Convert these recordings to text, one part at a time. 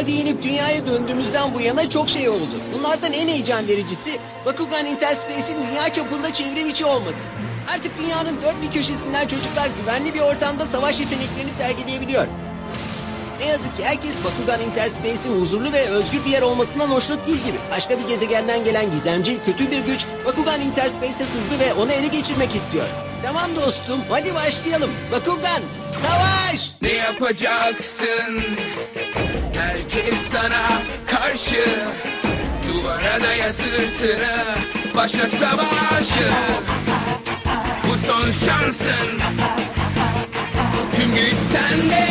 Emerald'i yenip dünyaya döndüğümüzden bu yana çok şey oldu. Bunlardan en heyecan vericisi Bakugan Interspace'in dünya çapında çevrim içi olması. Artık dünyanın dört bir köşesinden çocuklar güvenli bir ortamda savaş yeteneklerini sergileyebiliyor. Ne yazık ki herkes Bakugan Interspace'in huzurlu ve özgür bir yer olmasından hoşnut değil gibi. Başka bir gezegenden gelen gizemci, kötü bir güç Bakugan Interspace'e sızdı ve onu ele geçirmek istiyor. Tamam dostum, hadi başlayalım. Bakugan, savaş! Ne yapacaksın? Herkes sana karşı. Duvara daya sırtını Başla savaşı. Bu son şansın. Tüm güç sende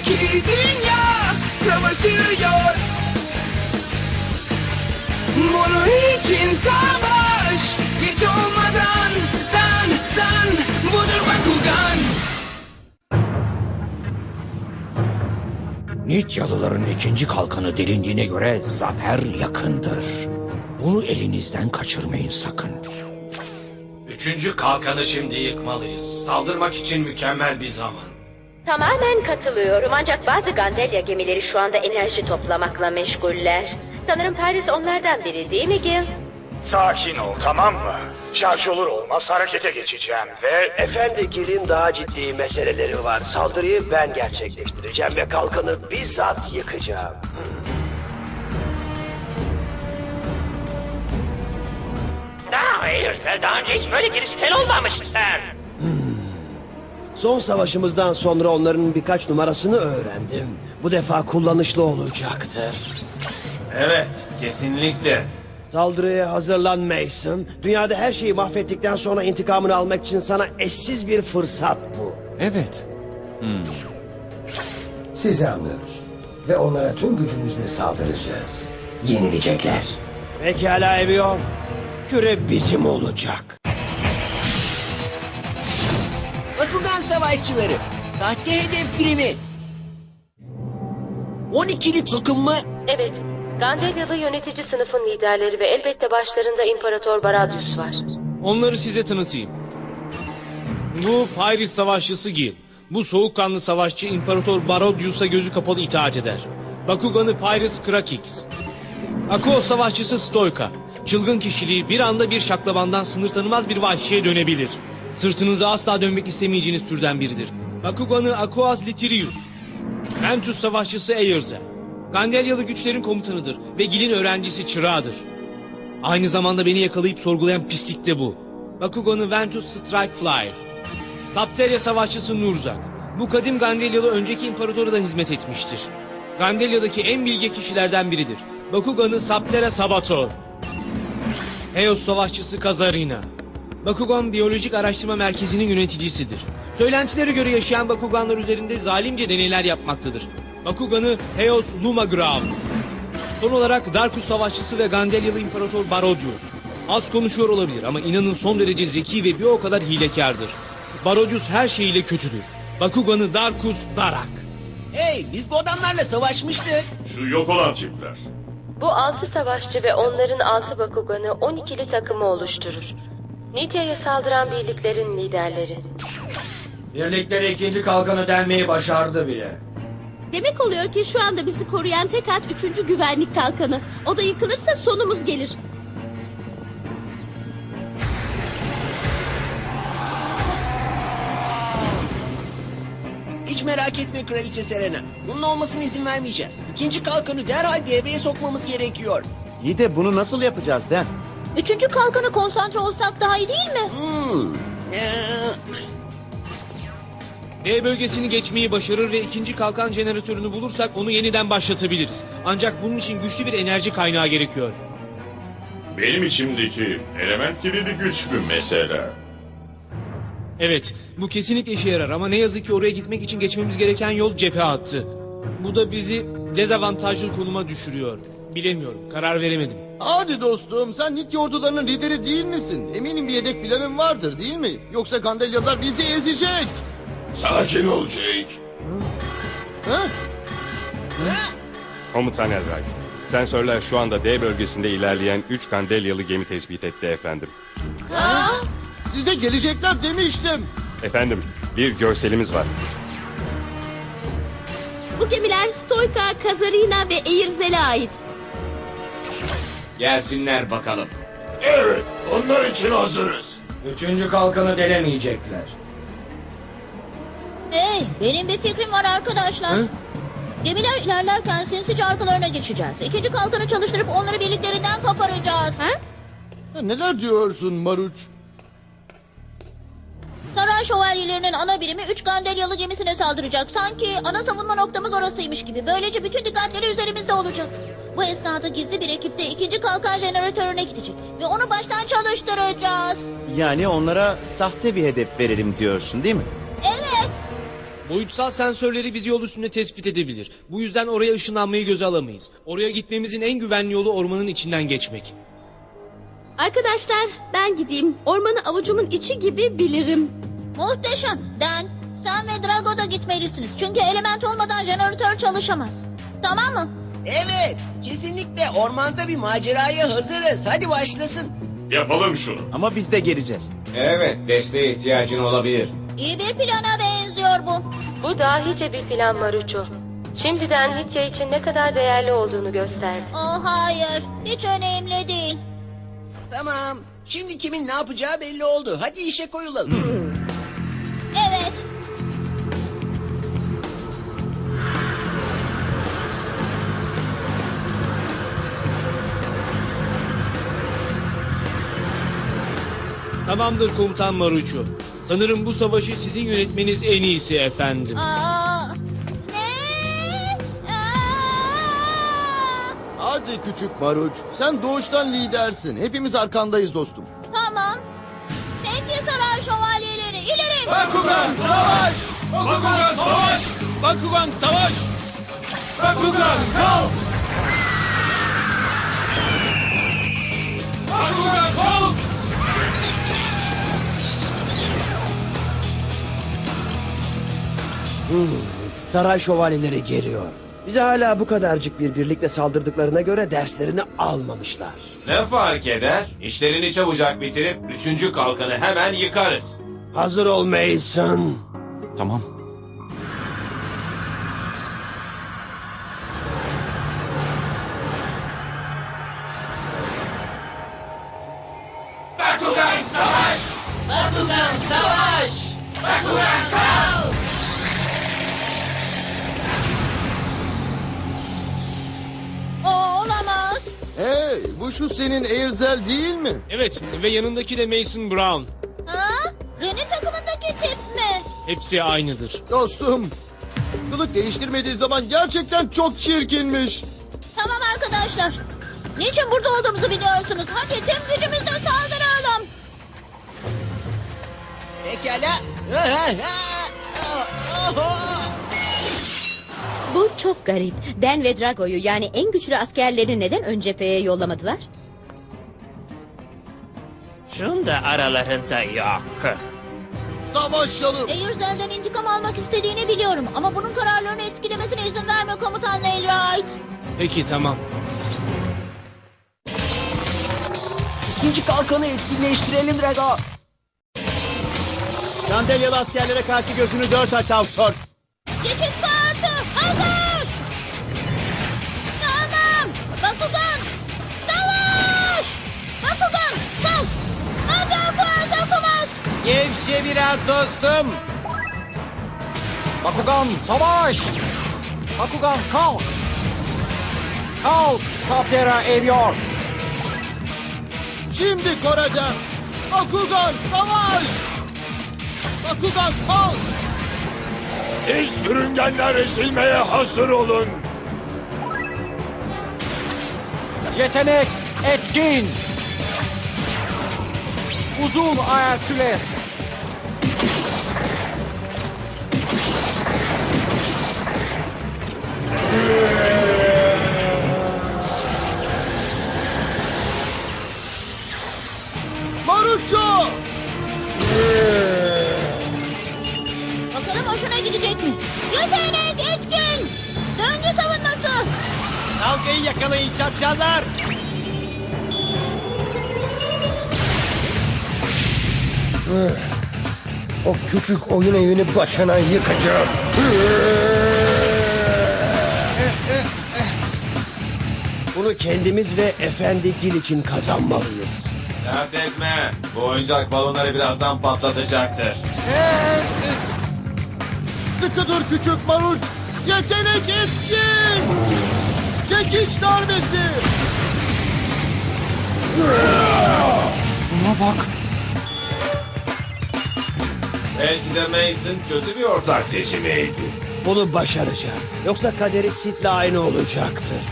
İki dünya savaşıyor. Bunun için savaş Hiç olmadan Dan dan Budur Bakugan Nityalıların ikinci kalkanı delindiğine göre zafer yakındır. Bunu elinizden kaçırmayın sakın. Üçüncü kalkanı şimdi yıkmalıyız. Saldırmak için mükemmel bir zaman. Tamamen katılıyorum ancak bazı Gandelya gemileri şu anda enerji toplamakla meşguller. Sanırım Paris onlardan biri değil mi Gil? Sakin ol tamam mı? Şarj olur olmaz harekete geçeceğim ve... Efendi Gil'in daha ciddi meseleleri var. Saldırıyı ben gerçekleştireceğim ve kalkanı bizzat yıkacağım. Hayır, daha önce hiç böyle girişken olmamıştın. Son savaşımızdan sonra onların birkaç numarasını öğrendim. Bu defa kullanışlı olacaktır. Evet, kesinlikle. Saldırıya hazırlan Mason. Dünyada her şeyi mahvettikten sonra intikamını almak için sana eşsiz bir fırsat bu. Evet. Sizi anlıyoruz. Ve onlara tüm gücümüzle saldıracağız. Yenilecekler. Pekala Eviyor. Küre bizim olacak. Bakugan savaşçıları. Sahte hedef primi. 12'li takım mı? Evet. Gandelyalı yönetici sınıfın liderleri ve elbette başlarında İmparator Baradius var. Onları size tanıtayım. Bu Pyrrhus savaşçısı Gil. Bu soğukkanlı savaşçı İmparator Barodius'a gözü kapalı itaat eder. Bakuganı Pyrrhus Krakix. Akos savaşçısı Stoika. Çılgın kişiliği bir anda bir şaklabandan sınır tanımaz bir vahşiye dönebilir. Sırtınıza asla dönmek istemeyeceğiniz türden biridir. Bakuganı Akoas Litirius. Ventus savaşçısı Eyrze. Gandelyalı güçlerin komutanıdır ve Gil'in öğrencisi çırağıdır. Aynı zamanda beni yakalayıp sorgulayan pislik de bu. Bakugan'ı Ventus Strike Flyer. Sapterya savaşçısı Nurzak. Bu kadim Gandelyalı önceki imparatora da hizmet etmiştir. Gandelya'daki en bilge kişilerden biridir. Bakugan'ı Saptera Sabator. Eos savaşçısı Kazarina. Bakugan Biyolojik Araştırma Merkezi'nin yöneticisidir. Söylentilere göre yaşayan Bakuganlar üzerinde zalimce deneyler yapmaktadır. Bakugan'ı Heos Lumagrav. Son olarak Darkus Savaşçısı ve Gandelyalı İmparator Barodius. Az konuşuyor olabilir ama inanın son derece zeki ve bir o kadar hilekardır. Barodius her şeyiyle kötüdür. Bakugan'ı Darkus Darak. Hey, biz bu adamlarla savaşmıştık. Şu yok olan tipler. Bu altı savaşçı ve onların altı Bakuganı 12'li takımı oluşturur. Nitya'ya saldıran birliklerin liderleri. Birlikleri ikinci kalkanı delmeyi başardı bile. Demek oluyor ki şu anda bizi koruyan tek hat üçüncü güvenlik kalkanı. O da yıkılırsa sonumuz gelir. Hiç merak etme Kraliçe Serena. Bunun olmasına izin vermeyeceğiz. İkinci kalkanı derhal devreye sokmamız gerekiyor. İyi de bunu nasıl yapacağız Den? Üçüncü kalkanı konsantre olsak daha iyi değil mi? Hmm. Ee, D bölgesini geçmeyi başarır ve ikinci kalkan jeneratörünü bulursak onu yeniden başlatabiliriz. Ancak bunun için güçlü bir enerji kaynağı gerekiyor. Benim içimdeki element gibi bir güç mü mesela? Evet, bu kesinlikle işe yarar ama ne yazık ki oraya gitmek için geçmemiz gereken yol cephe hattı. Bu da bizi dezavantajlı konuma düşürüyor. Bilemiyorum, karar veremedim. Hadi dostum sen Nitya ordularının lideri değil misin? Eminim bir yedek planın vardır değil mi? Yoksa Gandelyalılar bizi ezecek. Sakin ol Jake. Ha? Komutan Elbright. Sensörler şu anda D bölgesinde ilerleyen 3 Gandelyalı gemi tespit etti efendim. Size gelecekler demiştim. Efendim, bir görselimiz var. Bu gemiler Stoyka, Kazarina ve Eirzel'e ait. Gelsinler bakalım. Evet, onlar için hazırız. Üçüncü kalkanı delemeyecekler. Hey, benim bir fikrim var arkadaşlar. Gemiler ilerlerken sinsice arkalarına geçeceğiz. İkinci kalkanı çalıştırıp onları birliklerinden koparacağız. Ha? Ya Neler diyorsun Maruç? Saray şövalyelerinin ana birimi üç Gandelyalı gemisine saldıracak. Sanki ana savunma noktamız orasıymış gibi. Böylece bütün dikkatleri üzerimizde olacak. Bu esnada gizli bir ekip de ikinci kalkan jeneratörüne gidecek. Ve onu baştan çalıştıracağız. Yani onlara sahte bir hedef verelim diyorsun değil mi? Evet. Boyutsal sensörleri bizi yol üstünde tespit edebilir. Bu yüzden oraya ışınlanmayı göze alamayız. Oraya gitmemizin en güvenli yolu ormanın içinden geçmek. Arkadaşlar ben gideyim. Ormanı avucumun içi gibi bilirim. Muhteşem. Dan, sen ve Drago da gitmelisiniz. Çünkü element olmadan jeneratör çalışamaz. Tamam mı? Evet, kesinlikle ormanda bir maceraya hazırız. Hadi başlasın. Yapalım şunu. Ama biz de geleceğiz. Evet, desteğe ihtiyacın olabilir. İyi bir plana benziyor bu. Bu dahice bir plan Maruço. Şimdiden Litya için ne kadar değerli olduğunu gösterdi. Oh hayır. Hiç önemli değil. Tamam. Şimdi kimin ne yapacağı belli oldu. Hadi işe koyulalım. Evet. Tamamdır komutan Maruço. Sanırım bu savaşı sizin yönetmeniz en iyisi efendim. Aa, ne? Aa! Hadi küçük Maruç. Sen doğuştan lidersin. Hepimiz arkandayız dostum. Tamam. Peki saray şövalyeleri ileri. Bakugan savaş! Bakugan savaş! Bakugan savaş! Bakugan kal! Bakugan kalk! Saray şövalyeleri geliyor. Bize hala bu kadarcık bir birlikle saldırdıklarına göre derslerini almamışlar. Ne fark eder? İşlerini çabucak bitirip üçüncü kalkanı hemen yıkarız. Hazır ol Mason. Tamam. Evet ve yanındaki de Mason Brown. Ha? Ren'in takımındaki tip mi? Hepsi aynıdır. Dostum, kılık değiştirmediği zaman gerçekten çok çirkinmiş. Tamam arkadaşlar. Niçin burada olduğumuzu biliyorsunuz. Hadi tüm gücümüzle saldıralım. Pekala. Bu çok garip. Den ve Drago'yu yani en güçlü askerleri neden ön cepheye yollamadılar? Şunda aralarında yok. Savaşalım. Eirzel'den intikam almak istediğini biliyorum. Ama bunun kararlarını etkilemesine izin verme komutan Neilwright. Peki tamam. İkinci kalkanı etkinleştirelim Drago. Gandelyalı askerlere karşı gözünü dört aç Avtor. Geçit Gevşe biraz dostum. Bakugan savaş! Bakugan kalk! Kalk! Saptera eriyor! Şimdi Kore'den. Bakugan savaş! Bakugan kal! Siz sürüngenler ezilmeye hazır olun. Yetenek etkin! Uzun ayak küles! Maruço! Bakalım hoşuna gidecek mi? Yetenek etkin. Döngü savunması. Dalgayı yakalayın şapşallar. O küçük oyun evini başına yıkacağım. Bunu kendimiz ve efendi Gil için kazanmalıyız. Dert etme. Bu oyuncak balonları birazdan patlatacaktır. Sıkı dur küçük maruç. Yetenek etkin. Çekiş darbesi. Şuna bak. Belki de Mason kötü bir ortak seçimiydi. Bunu başaracak. Yoksa kaderi Sid'le aynı olacaktır.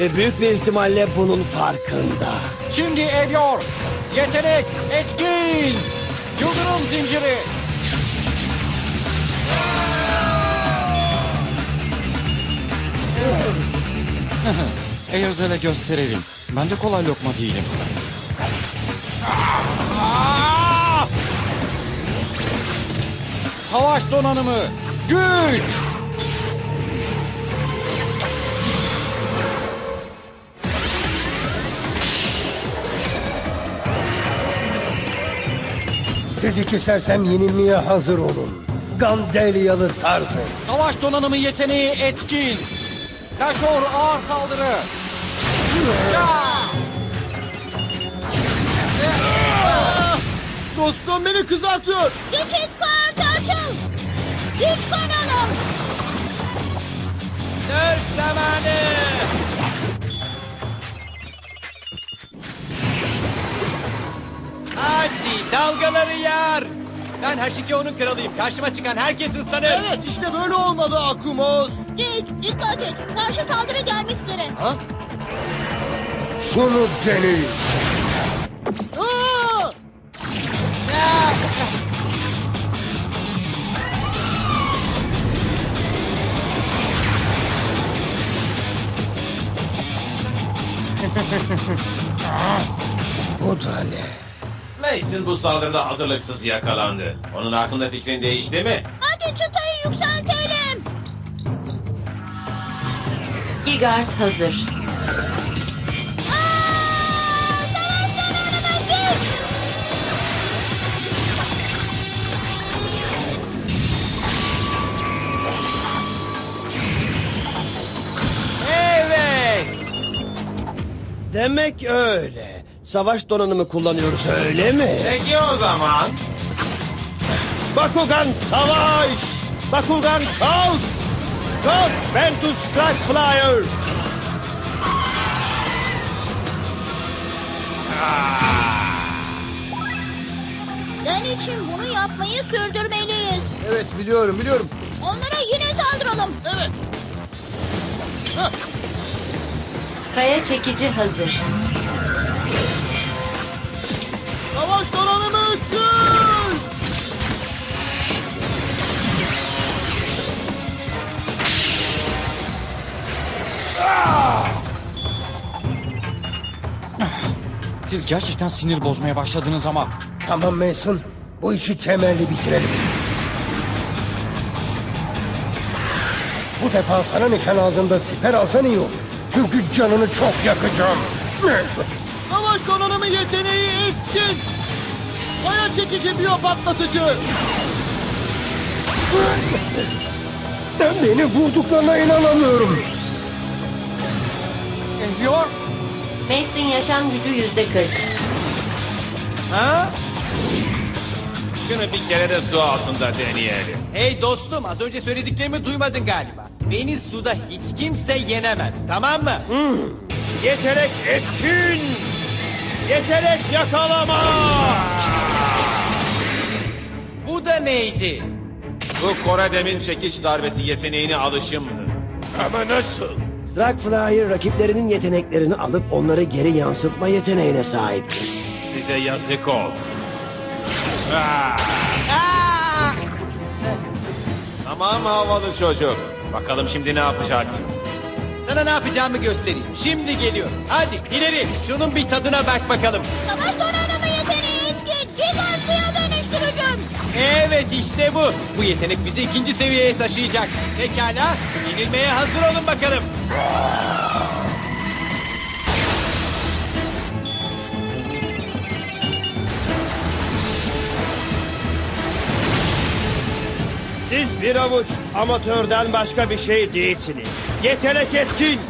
Ve büyük bir ihtimalle bunun farkında. Şimdi eriyor. Yetenek etkin. Yıldırım zinciri. Eyazel'e gösterelim. Ben de kolay lokma değilim. Savaş donanımı. Güç. Siz iki sersem yenilmeye hazır olun. Gandelyalı tarzı. Savaş donanımı yeteneği etkin. Laşor ağır saldırı. Dostum beni kızartıyor. Geçit kartı açıl. Güç kanalım. Dört zamanı. Hadi dalgaları yar. Ben Haşikeo'nun kralıyım. Karşıma çıkan herkes ıslanır. Evet işte böyle olmadı Akumos. Rick dikkat et. Karşı saldırı gelmek üzere. Ha? Şunu deneyin. Mason bu saldırıda hazırlıksız yakalandı. Onun hakkında fikrin değişti mi? Hadi çıtayı yükseltelim. Gigard hazır. Aa, savaş donanımı güç. Evet. Demek öyle. Savaş donanımı kullanıyoruz öyle mi? Peki o zaman. Bakugan savaş! Bakugan kalk! God Ventus Strike Flyers! Ben için bunu yapmayı sürdürmeliyiz. Evet biliyorum biliyorum. Onlara yine saldıralım. Evet. Kaya çekici hazır. Savaş donanımı güç. Siz gerçekten sinir bozmaya başladınız ama. Tamam Mason. Bu işi temelli bitirelim. Bu defa sana nişan aldığımda siper alsan iyi olur. Çünkü canını çok yakacağım. Savaş donanımı yeteneği etkin. Kaya çekici biyo patlatıcı. Beni vurduklarına inanamıyorum. Ehyor. Mason yaşam gücü yüzde kırk. Ha? Şunu bir kere de su altında deneyelim. Hey dostum az önce söylediklerimi duymadın galiba. Beni suda hiç kimse yenemez tamam mı? Yetenek etkin! Yetenek yakalama! Bu da neydi? Bu Korademin çekiç darbesi yeteneğine alışımdı. Ama nasıl? Strike Flyer rakiplerinin yeteneklerini alıp onları geri yansıtma yeteneğine sahiptir. Size yazık ol. Aa! Tamam havalı çocuk. Bakalım şimdi ne yapacaksın? Sana ne yapacağımı göstereyim. Şimdi geliyorum. Hadi ileri. Şunun bir tadına bak bakalım. Savaş donanımı yeteneği etkin. Gigantıya dönüştüreceğim. Evet işte bu. Bu yetenek bizi ikinci seviyeye taşıyacak. Pekala. Yenilmeye hazır olun bakalım. Siz bir avuç amatörden başka bir şey değilsiniz. Yetenek etkin!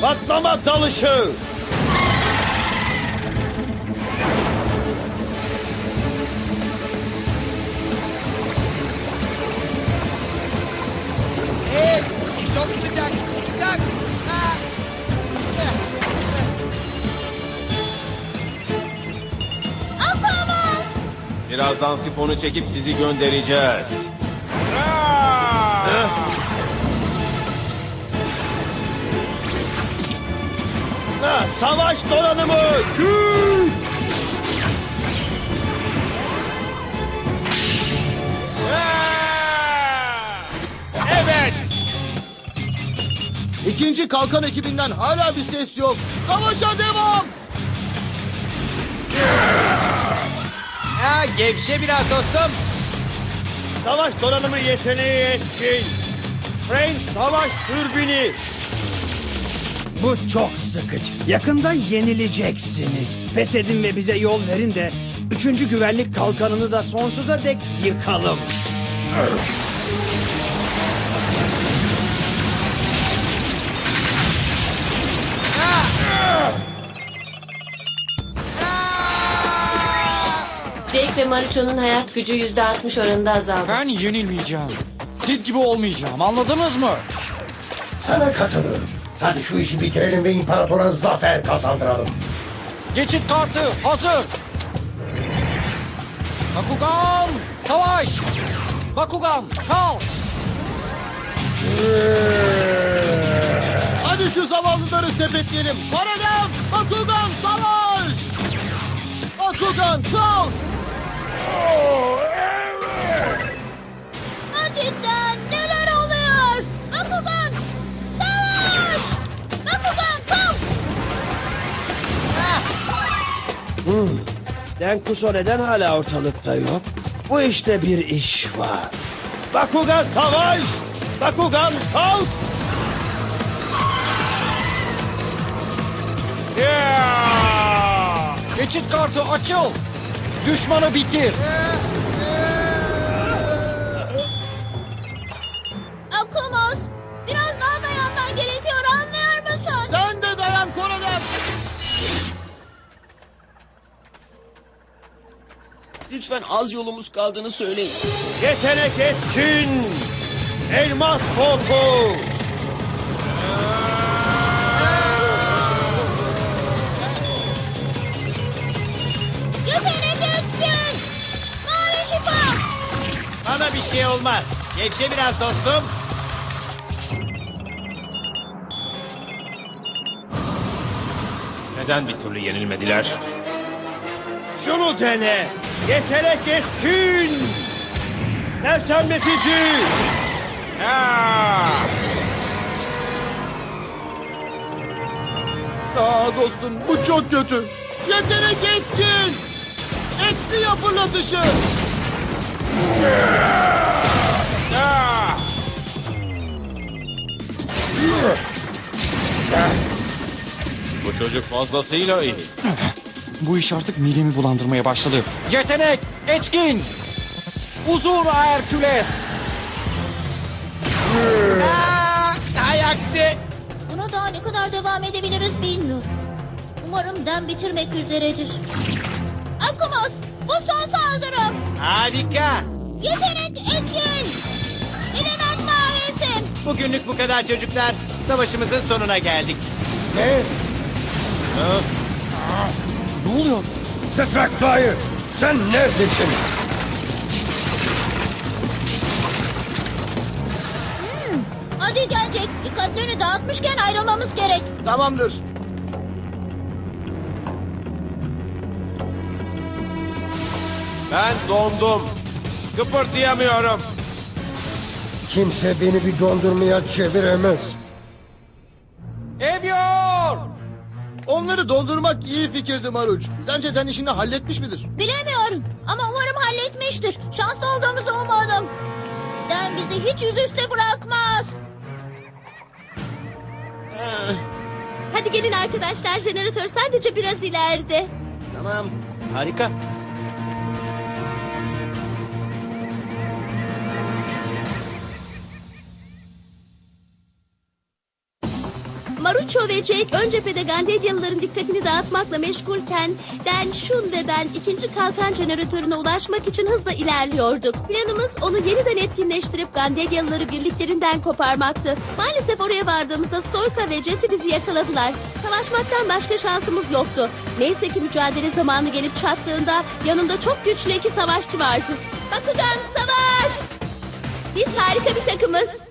Patlama dalışı. Hey, çok sıcak, sıcak. Ha. Birazdan sifonu çekip sizi göndereceğiz. Savaş donanımı. Güç. Evet. İkinci kalkan ekibinden hala bir ses yok. Savaşa devam. Ha, gevşe biraz dostum. Savaş donanımı yeteneği etkin. Rain savaş türbini. Bu çok sıkıcı. Yakında yenileceksiniz. Pes edin ve bize yol verin de üçüncü güvenlik kalkanını da sonsuza dek yıkalım. Jake ve Maricho'nun hayat gücü yüzde altmış oranında azaldı. Ben yenilmeyeceğim. Sid gibi olmayacağım anladınız mı? Sana katılıyorum. Hadi şu işi bitirelim ve imparatora zafer kazandıralım. Geçit kartı hazır. Bakugan savaş. Bakugan kal. Hadi şu zavallıları sepetleyelim. Paradan Bakugan savaş. Bakugan kalk. Hadi Hmm. Denkuso neden hala ortalıkta yok? Bu işte bir iş var. Bakugan savaş! Bakugan kalk! Geçit kartı açıl. Düşmanı bitir. Akumos! Lütfen az yolumuz kaldığını söyleyin. Yetenek etkin! Elmas koltuğu! Yetenek etkin! Mavi şifa! Bana bir şey olmaz. Gevşe biraz dostum. Neden bir türlü yenilmediler? Şunu dene! Yetenek etkin! Sersemletici! Aa dostum bu çok kötü. Yetenek etkin. Eksi yapırlatışı. Bu çocuk fazlasıyla iyi. Bu iş artık midemi bulandırmaya başladı. Yetenek etkin. Uzun Herküles. Hay aksi. Buna daha ne kadar devam edebiliriz bilmiyorum. Umarım dem bitirmek üzeredir. Akumos! Bu son saldırım! Harika. Yetenek etkin! Element mavisi! Bugünlük bu kadar çocuklar. Savaşımızın sonuna geldik. Ne? Ne oluyor? Strakfire! Sen neredesin? Hmm, hadi gelecek. Dikkatlerini dağıtmışken ayrılmamız gerek. Tamamdır. Ben dondum. Kıpırdayamıyorum. Kimse beni bir dondurmaya çeviremez. Onları doldurmak iyi fikirdi Maruç. Sence Den işini halletmiş midir? Bilemiyorum ama umarım halletmiştir. Şanslı olduğumuzu umadım. Den bizi hiç yüzüstü bırakmaz. Hadi gelin arkadaşlar. Jeneratör sadece biraz ileride. Tamam. Harika. Marucho ve Jake ön cephede Gandelyalıların dikkatini dağıtmakla meşgulken Dan, Shun ve ben ikinci kalkan jeneratörüne ulaşmak için hızla ilerliyorduk. Planımız onu yeniden etkinleştirip Gandelyalıları birliklerinden koparmaktı. Maalesef oraya vardığımızda Storka ve Jesse bizi yakaladılar. Savaşmaktan başka şansımız yoktu. Neyse ki mücadele zamanı gelip çattığında yanında çok güçlü iki savaşçı vardı. Bakugan savaş! Biz harika bir takımız.